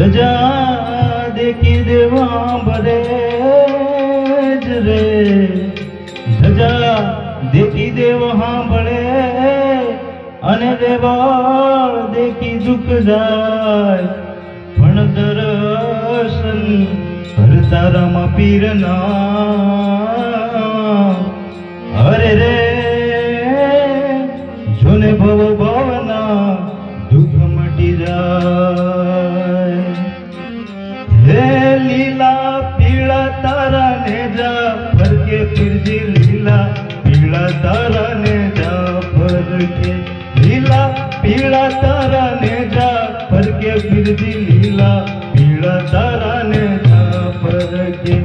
ધજા દેખી દેવા ભરે જ રે. ધજા દેખી દેવ સાંભળે અને દેવાળ દેખી દુઃખ જાય. પણ દર્શન ભરતા રામા પીરના હરે રે, જોને ભવ ભવના પીળા તારા ને જા, ફરકે બિરજી લીલા. પીળા તારા ને જા, ફરકે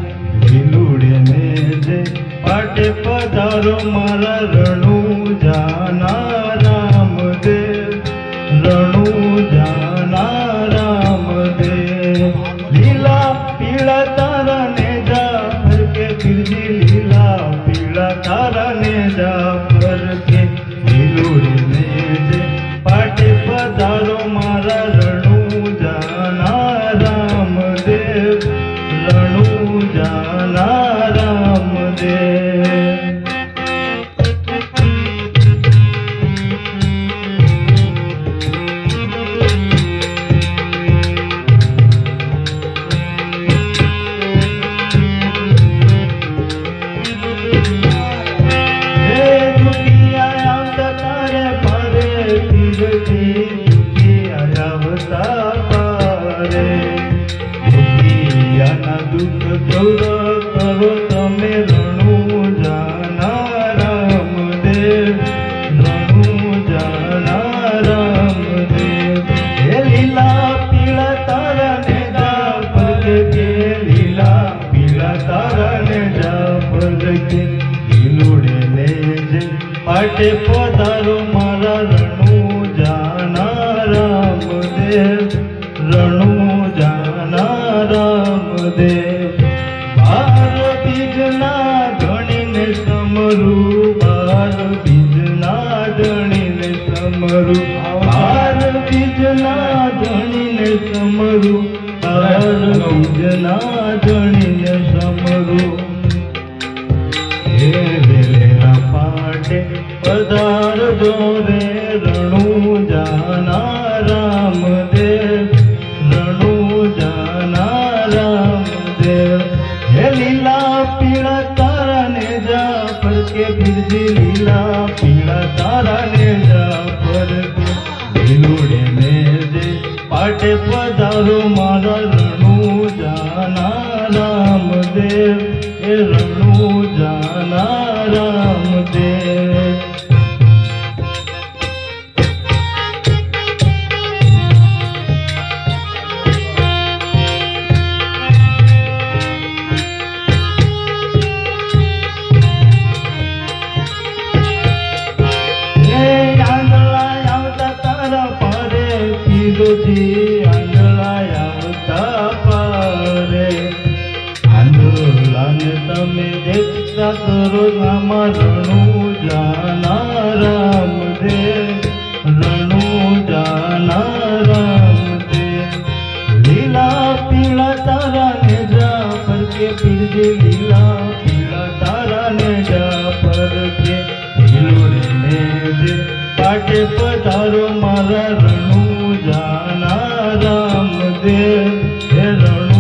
લીલુડે ને જે પાટે પધારો મારા રણુ જાના રામદેવ. રણુ જાના ફરકે લીલુડે લેજે. પાટે પધારો મારા રણુ જાના રામદેવ રણુ જાના રામદેવ બીજના ધણીને સમરું બાર ધણીને સમરું. બાર ધણીને સમરું બાર લીલા પીળા તારા ને જા ફરકે ફિરજી લીલા પીળા તારા ને જા ફરકે લીલુડે ને જે પાટે પધારો મારા રણુ જાના રામદેવ તમે દેખતા કરો નામા રણુ જાના રામદેવ રણુ જાના રામદેવ લીલા પીળા તારા ને જા લીલા પીળા તારા ને જા ફરકે લીલોડે ને જે પાટે પધારો મારા રણુ Hello.